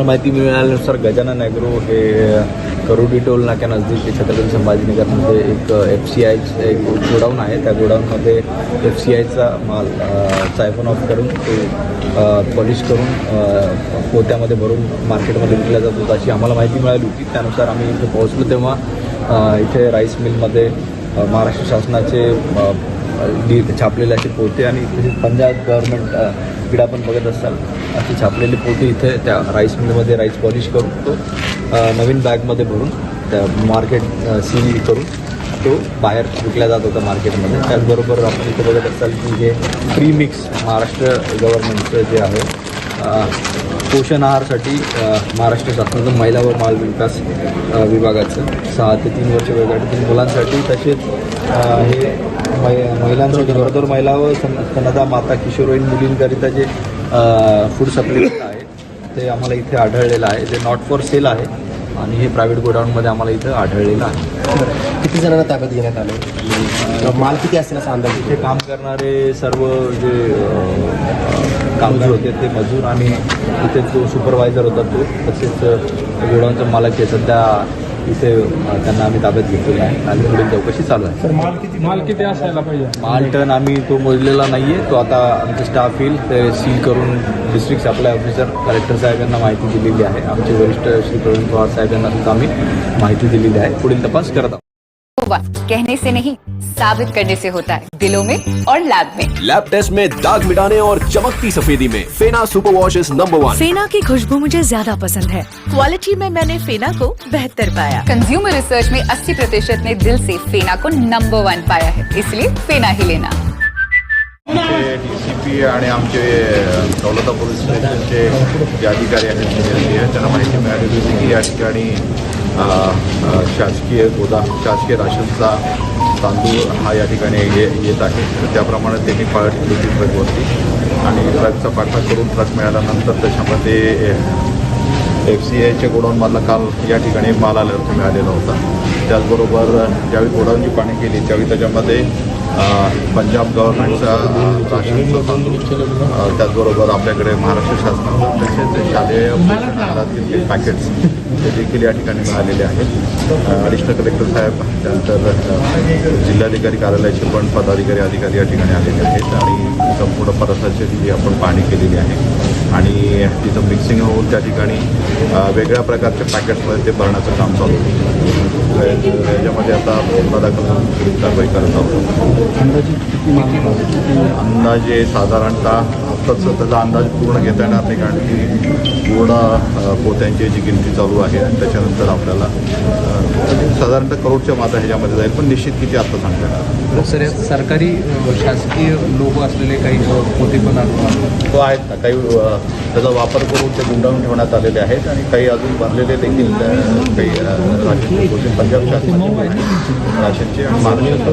आम्हाला माहिती मिळाल्यानुसार गजानन ॲग्रो हे करोडी टोल नाक्या नजदीक छत्रपती संभाजीनगरमध्ये एक एफ सी आयचं एक गोडाऊन आहे. त्या गोडाऊनमध्ये एफ सी आयचा माल सायफन ऑफ करून तो पॉलिश करून पोत्यामध्ये भरून मार्केटमध्ये विकला जातो अशी आम्हाला माहिती मिळाली होती. त्यानुसार आम्ही इथे पोहोचलो तेव्हा इथे राईस मिलमध्ये महाराष्ट्र शासनाचे डी छापलेले असे पोते आणि तसेच पंजाब गव्हर्नमेंट इकडे आपण बघत असाल असे छापलेले पोते इथे त्या राईस मिलमध्ये राईस पॉलिश करून तो नवीन बॅगमध्ये भरून त्या मार्केट सील करून तो बाहेर विकला जात होता मार्केटमध्ये त्याचबरोबर आपण इथे बघत असाल की हे प्री मिक्स महाराष्ट्र गव्हर्नमेंटचं जे आहे पोषण आहारसाठी महाराष्ट्र शासनाचं महिला व बाल विकास विभागाचं सहा ते तीन वर्ष वयोगटातील मुलांसाठी तसेच हे महिलांसाठी गरोदर महिला व स्तनदा माता किशोरवयीन मुलींकरिता जे फूड सप्लिमेंट आहे ते आम्हाला इथे आढळलेलं आहे. ते नॉट फॉर सेल आहे आणि हे प्रायव्हेट गोडाऊनमध्ये आम्हाला इथं आढळलेलं आहे. किती जणांना ताब्यात घेण्यात आलं माल किती असेल असा अंदाज? इथे काम करणारे सर्व जे कामगार होते ते मजूर आणि इथे जो सुपरवायझर होता तो तसेच गोडाऊनचा मालक आहे. सध्या अ, त्यांना आम्ही ताब्यात घेतलेला आहे. आणि पुढील चौकशी चालू आहे. माल किती असायला पाहिजे? माल टन आम्ही तो मोजलेला नाही आहे तो आता आमचे स्टाफ येईल. ते सील करून डिस्ट्रिक्ट सप्लाय ऑफिसर कलेक्टर साहेब यांना माहिती दिलेली आहे. आमचे वरिष्ठ श्री प्रवीण पवार साहेब यांना सुद्धा आम्ही माहिती दिलेली आहे. पुढील तपास करत आहोत. बात कहने से नहीं साबित करने से होता है। दिलों में और लैब में। लैब टेस्ट में दाग मिटाने और चमकती सफेदी में। Fena super wash is number one Fena की खुशबू मुझे ज़्यादा पसंद है। क्वालिटी में मैंने फेना को बेहतर पाया। कंज्यूमर रिसर्च में 80 प्रतिशत ने दिल से फेना को नंबर वन पाया है। इसलिए फेना ही लेना। आमचे डी पी आणि आमचे दौलता पोलीस स्टेशनचे जे अधिकारी आहेत त्यांना माहिती मिळालेली होती की या ठिकाणी शासकीय गोदाम शासकीय राशनचा तांदूळ हा या ठिकाणी ये येत आहे. तर त्याप्रमाणे त्यांनी पाळत केली होती ट्रकवरती आणि ट्रकचा पाठलाग करून ट्रक मिळाल्यानंतर त्याच्यामध्ये एफ सी आयच्या गोडाऊनमधला काल या ठिकाणी माल आल्यावरती मिळालेला होता. त्याचबरोबर ज्यावेळी गोडाऊनची पाणी केली त्यावेळी त्याच्यामध्ये पंजाब गव्हर्नमेंटचा अ, त्याचबरोबर आपल्याकडे महाराष्ट्र शासनाचं तसेच शालेय पॅकेट्स ते देखील या ठिकाणी मिळालेले आहेत. अडिशनल कलेक्टर साहेब त्यानंतर जिल्हाधिकारी कार्यालयाचे पण पदाधिकारी अधिकारी या ठिकाणी आलेले आहेत आणि संपूर्ण परिसराची आपण पाहणी केलेली आहे आणि तिथं मिक्सिंग होऊन त्या ठिकाणी वेगळ्या प्रकारच्या पॅकेट्समध्ये ते भरण्याचं काम चालू याच्यामध्ये आता दाखल पुढील कारवाई करत आहोत अंदाजे साधारणतः आत्ताच त्याचा अंदाज पूर्ण घेता येणार नाही कारण की पूर्ण पोत्यांची जी गिनती चालू आहे आणि त्याच्यानंतर आपल्याला साधारणतः करोडच्या माता ह्याच्यामध्ये जाईल पण निश्चित किती आत्ता सांगता येणार नाही. सर सरकारी शासकीय लोक असलेले काही पोते पण तो आहेत ना काही त्याचा वापर करून ते गुंडाळून ठेवण्यात आलेले आहेत आणि काही अजून बनलेले देखील काही पोते पंजाब शासनाचे. राशनचे आणि महाराष्ट्र